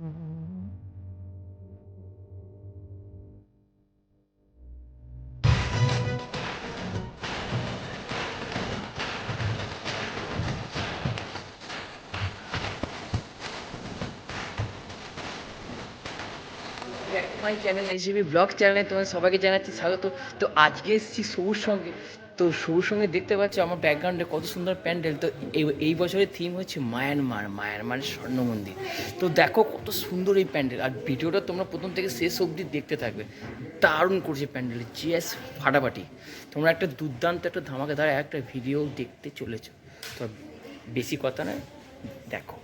My channel SB blog চ্যানেলে তোমার সবাইকে জানাচ্ছি স্বাগত। তো আজকে এসেছি সবুজ সঙ্গে। তো সবুজ সঙ্গে দেখতে পাচ্ছ আমার ব্যাকগ্রাউন্ডে কত সুন্দর প্যান্ডেল। তো এই এই বছরের থিম হচ্ছে মায়ানমার, মায়ানমারের স্বর্ণ মন্দির তো দেখো কত সুন্দর এই প্যান্ডেল। আর ভিডিওটা তোমরা প্রথম থেকে শেষ অবধি দেখতে থাকবে। দারুণ করছে প্যান্ডেল, জিএস ফাটাফাটি। তোমরা একটা দুর্দান্ত একটা ধামাকাদার একটা ভিডিও দেখতে চলেছো। তো বেশি কথা নয়, দেখো।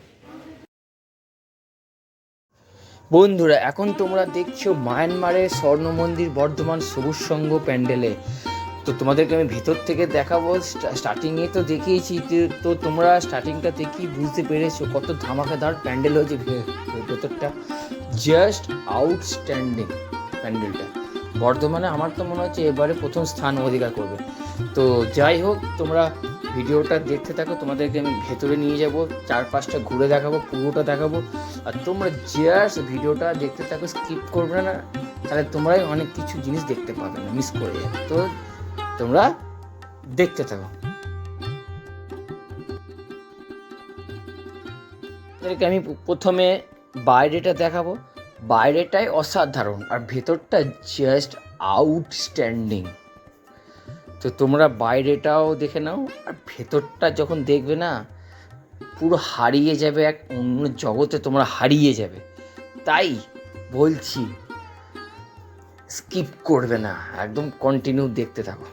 বন্ধুরা, এখন তোমরা দেখছ মায়ানমারের স্বর্ণ মন্দির বর্ধমান সবুজ সংঘ প্যান্ডেলে। তো তোমাদেরকে আমি ভেতর থেকে দেখাবো। স্টার্টিংয়ে তো দেখিয়েছি তো- তোমরা স্টার্টিংটা দেখেই বুঝতে পেরেছ? কত ধামাকাদার প্যান্ডেল হয়েছে ভেতরটা। জাস্ট আউটস্ট্যান্ডিং প্যান্ডেলটা। বর্ধমানে আমার তো মনে হচ্ছে এবারে প্রথম স্থান অধিকার করবে। তো যাই হোক, তোমরা ভিডিওটা দেখতে থাকো। তোমাদেরকে আমি ভেতরে নিয়ে যাব, চারপাশটা ঘুরে দেখাবো, পুরোটা দেখাবো। আর তোমরা জাস্ট ভিডিওটা দেখতে থাকো স্কিপ করবে না। তাহলে তোমরাই অনেক কিছু জিনিস দেখতে পাবে না মিস করে তো তোমরা দেখতে থাকো। আমি প্রথমে বাইরেটা দেখাবো। বাইরেটাই অসাধারণ আর ভেতরটা জাস্ট আউটস্ট্যান্ডিং তো তোমরা বাইরেটাও দেখে নাও, আর ভেতরটা যখন দেখবে না, পুরো হারিয়ে যাবে এক অন্য জগতে তোমরা হারিয়ে যাবে। তাই বলছি স্কিপ করবে না, একদম কন্টিনিউ দেখতে থাকো।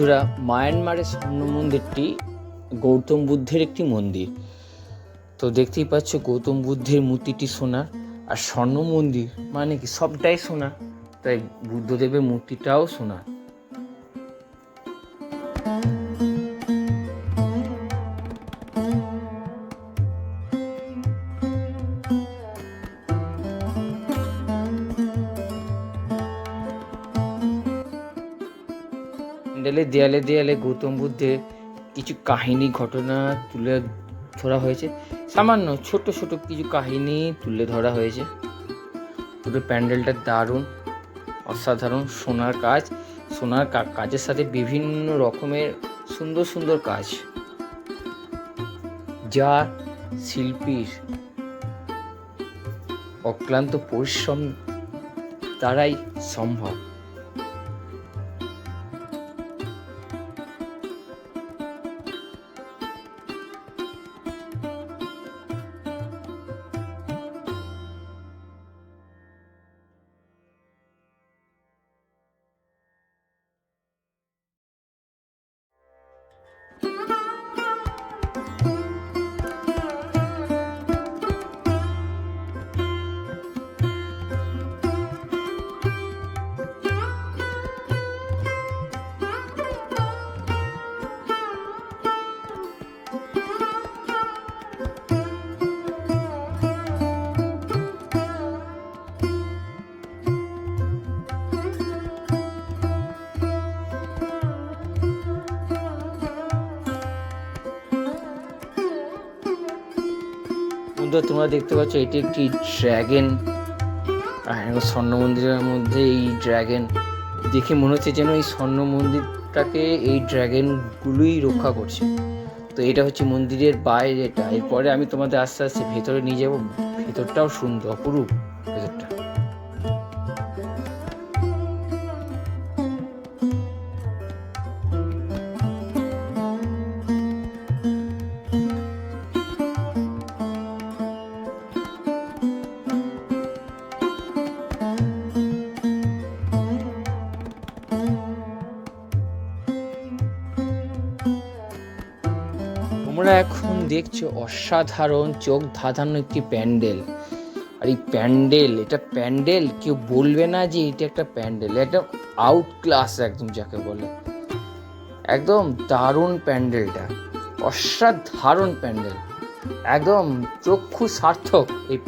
বন্ধুরা, মায়ানমারের স্বর্ণ মন্দিরটি গৌতম বুদ্ধের একটি মন্দির। তো দেখতেই পাচ্ছ, গৌতম বুদ্ধের মূর্তিটি সোনার। আর স্বর্ণ মন্দির মানে কি? সবটাই সোনা তাই বুদ্ধদেবের মূর্তিটাও সোনা প্যান্ডেলের দেয়ালে দেয়ালে গৌতম বুদ্ধের কিছু কাহিনী ঘটনা তুলে ধরা হয়েছে। সামান্য ছোট ছোট কিছু কাহিনী তুলে ধরা হয়েছে। পুরো প্যান্ডেলটা দারুণ, অসাধারণ, সোনার কাজ, সোনার কাজের সাথে বিভিন্ন রকমের সুন্দর সুন্দর কাজ। যা শিল্পীর অক্লান্ত পরিশ্রম দ্বারাই সম্ভব। বন্ধুরা তোমরা দেখতে পাচ্ছ এটি একটি ড্র্যাগন আর স্বর্ণ মন্দিরের মধ্যে এই ড্র্যাগন দেখে মনে হচ্ছে যেন এই স্বর্ণ মন্দিরটাকে এই ড্র্যাগনগুলোই রক্ষা করছে। তো এটা হচ্ছে মন্দিরের বাইরেটা। এরপরে আমি তোমাদের আস্তে আস্তে ভেতরে নিয়ে যাব। ভেতরটাও সুন্দর অপরূপ। তোমরা এখন দেখছ অসাধারণ চোখ ধাঁধানো একটি প্যান্ডেল। আর এই প্যান্ডেল, এটা প্যান্ডেল? কেউ বলবে না যে এটা একটা প্যান্ডেল একদম আউট ক্লাস একদম যাকে বলে। একদম দারুণ প্যান্ডেলটা, অসাধারণ প্যান্ডেল। একদম চক্ষু সার্থক এই,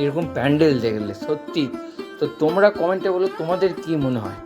এরকম প্যান্ডেল দেখলে, সত্যি। তো তোমরা কমেন্টে বলো তোমাদের কি মনে হয়?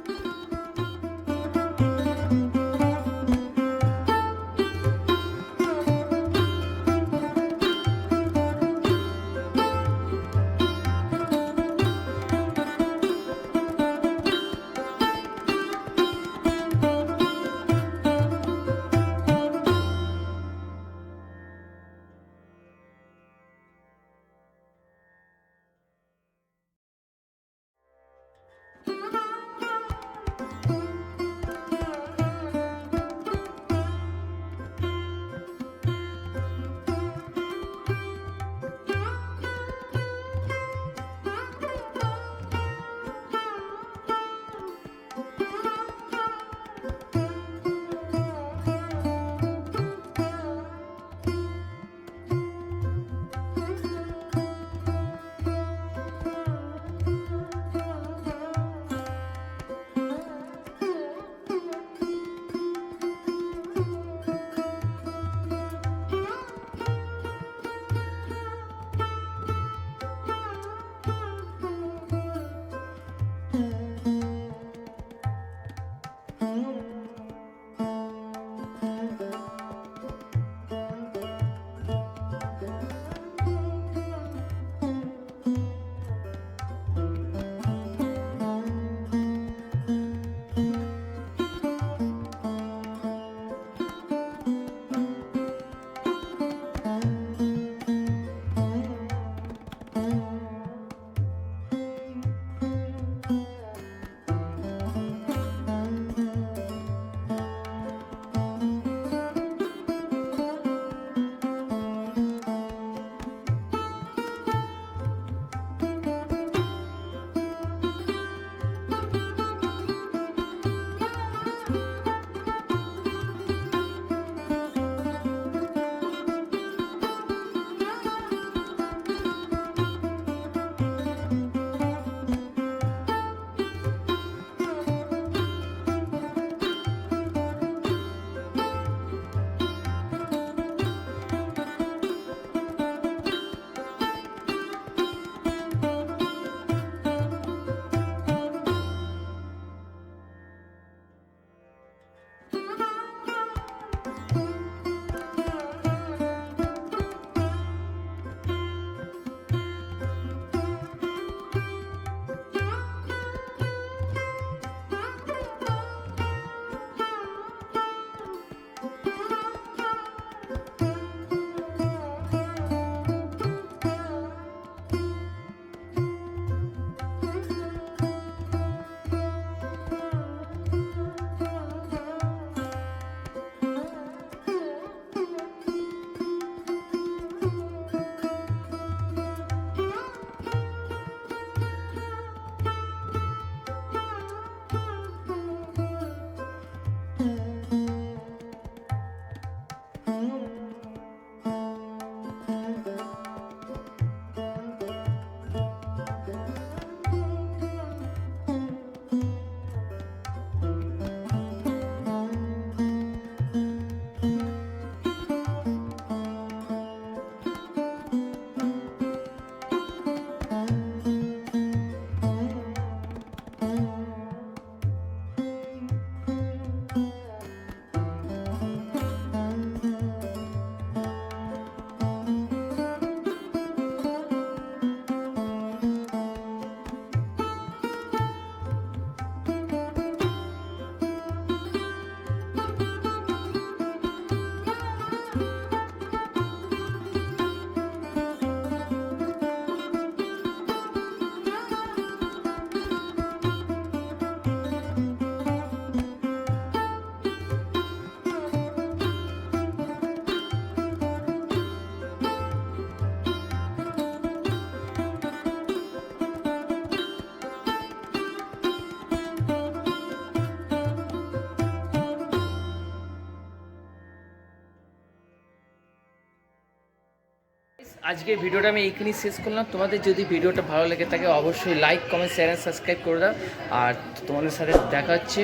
আজকের ভিডিওটা আমি এইখানেই শেষ করলাম। তোমাদের যদি ভিডিওটা ভালো লাগে থাকে, অবশ্যই লাইক কমেন্ট শেয়ার সাবস্ক্রাইব করে দাও। আর তোমাদের সাথে দেখা হচ্ছে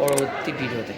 পরবর্তী ভিডিওতে।